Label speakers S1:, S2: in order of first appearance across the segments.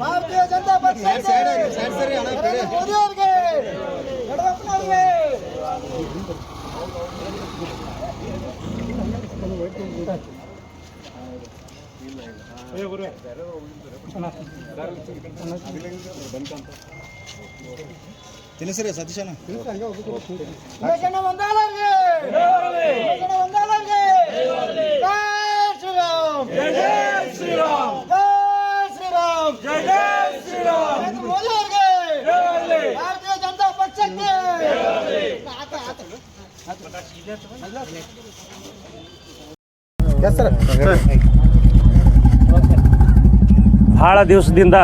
S1: ಭಾರತೀಯ ಜನತಾ ಪಕ್ಷ ಮೋದಿ ಅವರಿಗೆ ಯಡಿಯೂರಪ್ಪನವ್ರಿಗೆ
S2: ತಿಳಿಸ್ರಿ ಸತೀಶನ
S1: ಉಮೇಶಣ್ಣ ಮೋದಿ ಅವ್ರಿಗೆ. ಭಾರತೀಯ ಜನತಾ ಪಕ್ಷಕ್ಕೆ. ಆತ, ಆತ.
S3: ಭಾಳ ದಿವಸದಿಂದ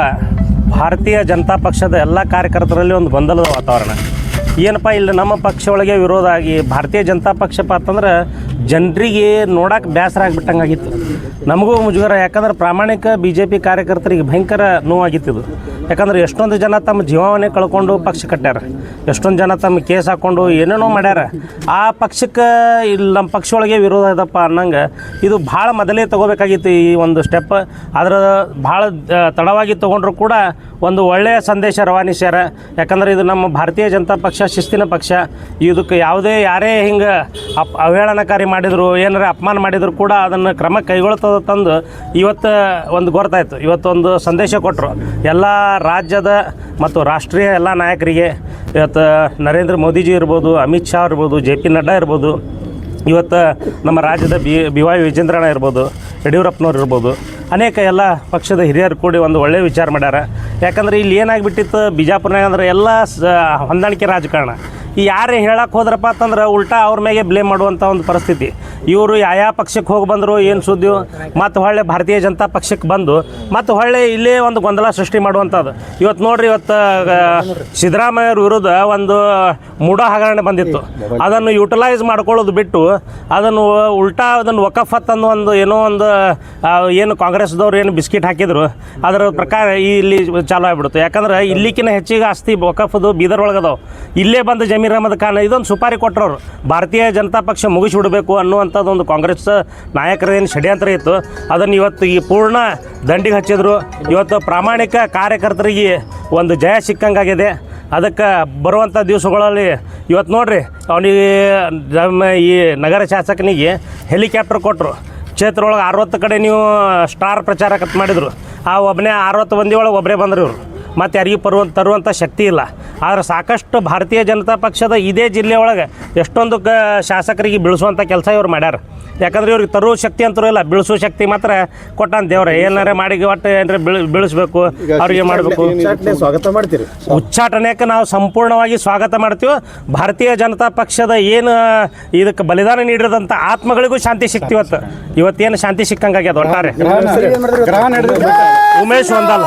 S3: ಭಾರತೀಯ ಜನತಾ ಪಕ್ಷದ ಎಲ್ಲ ಕಾರ್ಯಕರ್ತರಲ್ಲಿ ಒಂದು ಗೊಂದಲದ ವಾತಾವರಣ. ಏನಪ್ಪ ಇಲ್ಲಿ ನಮ್ಮ ಪಕ್ಷ ಒಳಗೆ ವಿರೋಧ ಆಗಿ ಭಾರತೀಯ ಜನತಾ ಪಕ್ಷಪ್ಪ ಅಂತಂದ್ರೆ ಜನರಿಗೆ ನೋಡಕ್ಕೆ ಬೇಸರ ಆಗಿಬಿಟ್ಟಂಗಾಗಿತ್ತು. ನಮಗೂ ಮುಜುಗರ ಯಾಕಂದ್ರೆ ಪ್ರಾಮಾಣಿಕ ಬಿ ಜೆ ಪಿ ಕಾರ್ಯಕರ್ತರಿಗೆ ಭಯಂಕರ ನೋವಾಗಿತ್ತಿದು ಯಾಕಂದ್ರೆ ಎಷ್ಟೊಂದು ಜನ ತಮ್ಮ ಜೀವವನ್ನೇ ಕಳ್ಕೊಂಡು ಪಕ್ಷ ಕಟ್ಟ್ಯಾರ. ಎಷ್ಟೊಂದು ಜನ ತಮ್ಮ ಕೇಸ್ ಹಾಕ್ಕೊಂಡು ಏನೇನೋ ಮಾಡ್ಯಾರ. ಆ ಪಕ್ಷಕ್ಕೆ ಇಲ್ಲಿ ನಮ್ಮ ಪಕ್ಷ ಒಳಗೆ ವಿರೋಧ ಇದಪ್ಪ ಅನ್ನಂಗೆ ಇದು ಭಾಳ ಮೊದಲೇ ತಗೋಬೇಕಾಗಿತ್ತು ಈ ಒಂದು ಸ್ಟೆಪ್ ಆದ್ರೆ ಭಾಳ ತಡವಾಗಿ ತೊಗೊಂಡ್ರು ಕೂಡ ಒಂದು ಒಳ್ಳೆಯ ಸಂದೇಶ ರವಾನಿಸ್ಯಾರ. ಯಾಕಂದ್ರೆ ಇದು ನಮ್ಮ ಭಾರತೀಯ ಜನತಾ ಪಕ್ಷ, ಶಿಸ್ತಿನ ಪಕ್ಷ. ಇದಕ್ಕೆ ಯಾವುದೇ ಯಾರೇ ಹಿಂಗೆ ಅಪ್, ಅವಹೇಳನಕಾರಿ ಮಾಡಿದ್ರು, ಏನಾರ ಅಪಮಾನ ಮಾಡಿದ್ರು ಕೂಡ ಅದನ್ನು ಕ್ರಮ ಕೈಗೊಳ್ತದ ತಂದು ಇವತ್ತು ಒಂದು ಗೊತ್ತಾಯ್ತು. ಇವತ್ತೊಂದು ಸಂದೇಶ ಕೊಟ್ಟರು ಎಲ್ಲ ರಾಜ್ಯದ ಮತ್ತು ರಾಷ್ಟ್ರೀಯ ಎಲ್ಲ ನಾಯಕರಿಗೆ ಇವತ್ತು ನರೇಂದ್ರ ಮೋದಿಜಿ ಇರ್ಬೋದು, ಅಮಿತ್ ಶಾ ಇರ್ಬೋದು, ಜೆ ಪಿ ನಡ್ಡಾ ಇರ್ಬೋದು, ಇವತ್ತು ನಮ್ಮ ರಾಜ್ಯದ ಬಿ ಬಿ ವೈ ವಿಜೇಂದ್ರಣ್ಣ ಇರ್ಬೋದು, ಯಡಿಯೂರಪ್ಪನವ್ರು ಇರ್ಬೋದು, ಅನೇಕ ಎಲ್ಲ ಪಕ್ಷದ ಹಿರಿಯರು ಕೂಡಿ ಒಂದು ಒಳ್ಳೆಯ ವಿಚಾರ ಮಾಡ್ಯಾರ. ಯಾಕಂದ್ರೆ ಇಲ್ಲಿ ಏನಾಗಿಬಿಟ್ಟಿತ್ತು, ಬಿಜಾಪುರ್ನಾಗ ಅಂದರೆ ಎಲ್ಲ ಸ, ಹೊಂದಾಣಿಕೆ ರಾಜಕಾರಣ. ಈ ಯಾರೇ ಹೇಳಕ್ಕೆ ಹೋದ್ರಪ್ಪ ಅಂತಂದ್ರೆ ಉಲ್ಟಾ ಅವ್ರ ಮೇಲೆ ಬ್ಲೇಮ್ ಮಾಡುವಂಥ ಒಂದು ಪರಿಸ್ಥಿತಿ. ಇವರು ಯಾವ ಪಕ್ಷಕ್ಕೆ ಹೋಗಿ ಬಂದರು, ಏನು ಸುದ್ದಿ, ಮತ್ತು ಹೊಳ್ಳೆ ಭಾರತೀಯ ಜನತಾ ಪಕ್ಷಕ್ಕೆ ಬಂದು, ಮತ್ತು ಹೊಳ್ಳೆ ಇಲ್ಲೇ ಒಂದು ಗೊಂದಲ ಸೃಷ್ಟಿ ಮಾಡುವಂಥದ್ದು ಇವತ್ತು ನೋಡ್ರಿ ಇವತ್ತು ಸಿದ್ದರಾಮಯ್ಯವ್ರ ವಿರುದ್ಧ ಒಂದು ಮೂಢ ಹಗರಣೆ ಬಂದಿತ್ತು. ಅದನ್ನು ಯುಟಿಲೈಸ್ ಮಾಡ್ಕೊಳ್ಳೋದು ಬಿಟ್ಟು, ಅದನ್ನು ಉಲ್ಟಾ ಅದನ್ನು ವಕಫತ್ ಅನ್ನೋ ಒಂದು ಏನೋ ಒಂದು ಏನು ಕಾಂಗ್ರೆಸ್ದವ್ರು ಏನು ಬಿಸ್ಕಿಟ್ ಹಾಕಿದ್ರು, ಅದರ ಪ್ರಕಾರ ಇಲ್ಲಿ ಚಾಲು ಆಗ್ಬಿಡ್ತು. ಯಾಕಂದ್ರೆ ಇಲ್ಲಿಕಿನ ಹೆಚ್ಚಿಗೆ ಆಸ್ತಿ ವಕಫದು ಬೀದರ್ ಒಳಗದವು ಇಲ್ಲೇ ಬಂದು ಜಮೀರ್ ಅಹಮದ್ ಖಾನ್ ಇದೊಂದು ಸುಪಾರಿ ಕೊಟ್ಟರು ಭಾರತೀಯ ಜನತಾ ಪಕ್ಷ ಮುಗಿಸಿಬಿಡಬೇಕು ಅನ್ನುವಂಥದ್ದು ಒಂದು ಕಾಂಗ್ರೆಸ್ ನಾಯಕರ ಏನು ಷಡ್ಯಂತ್ರ ಇತ್ತು. ಅದನ್ನು ಇವತ್ತು ಈ ಪೂರ್ಣ ದಂಡಿಗೆ ಹಚ್ಚಿದ್ರು. ಇವತ್ತು ಪ್ರಾಮಾಣಿಕ ಕಾರ್ಯಕರ್ತರಿಗೆ ಒಂದು ಜಯ ಸಿಕ್ಕಂಗಾಗಿದೆ. ಅದಕ್ಕೆ ಬರುವಂಥ ದಿವಸಗಳಲ್ಲಿ ಇವತ್ತು ನೋಡ್ರಿ ಅವನಿಗೆ ನಮ್ಮ ಈ ನಗರ ಶಾಸಕನಿಗೆ ಹೆಲಿಕಾಪ್ಟರ್ ಕೊಟ್ಟರು ಕ್ಷೇತ್ರ ಒಳಗೆ ಅರವತ್ತು ಕಡೆ ನೀವು ಸ್ಟಾರ್ ಪ್ರಚಾರ ಕಟ್ ಮಾಡಿದ್ರು. ಆ ಒಬ್ಬನೇ ಅರವತ್ತು ಮಂದಿ ಒಳಗೆ ಒಬ್ಬರೇ ಬಂದರು ಇವರು. ಮತ್ತು ಯಾರಿಗೂ ಪರುವಂತ ತರುವಂಥ ಶಕ್ತಿ ಇಲ್ಲ. ಆದರೆ ಸಾಕಷ್ಟು ಭಾರತೀಯ ಜನತಾ ಪಕ್ಷದ ಇದೇ ಜಿಲ್ಲೆ ಒಳಗೆ ಎಷ್ಟೊಂದು ಕ ಶಾಸಕರಿಗೆ ಬೀಳಿಸುವಂಥ ಕೆಲಸ ಇವ್ರು ಮಾಡ್ಯಾರ. ಯಾಕಂದ್ರೆ ಇವ್ರಿಗೆ ತರುವ ಶಕ್ತಿ ಅಂತರೂ ಇಲ್ಲ ಬೀಳಿಸೋ ಶಕ್ತಿ ಮಾತ್ರ ಕೊಟ್ಟಾನ ದೇವ್ರೆ. ಏನಾರ ಮಾಡಿ ಒಟ್ಟು ಏನಾರ ಬೀಳ್ ಬೀಳಿಸ್ಬೇಕು ಅವ್ರಿಗೆ ಮಾಡಬೇಕು.
S2: ಸ್ವಾಗತ ಮಾಡ್ತೀರಿ?
S3: ಉಚ್ಚಾಟನೆಗೆ ನಾವು ಸಂಪೂರ್ಣವಾಗಿ ಸ್ವಾಗತ ಮಾಡ್ತೀವಿ. ಭಾರತೀಯ ಜನತಾ ಪಕ್ಷದ ಏನು ಇದಕ್ಕೆ ಬಲಿದಾನ ನೀಡಿದಂಥ ಆತ್ಮಗಳಿಗೂ ಶಾಂತಿ ಸಿಕ್ತಿ ಇವತ್ತು. ಇವತ್ತೇನು ಶಾಂತಿ ಸಿಕ್ಕಂಗಾಗ್ಯದ ಒಟ್ಟಾರೆ. ಉಮೇಶ್ ಒಂದಲ್ಲ.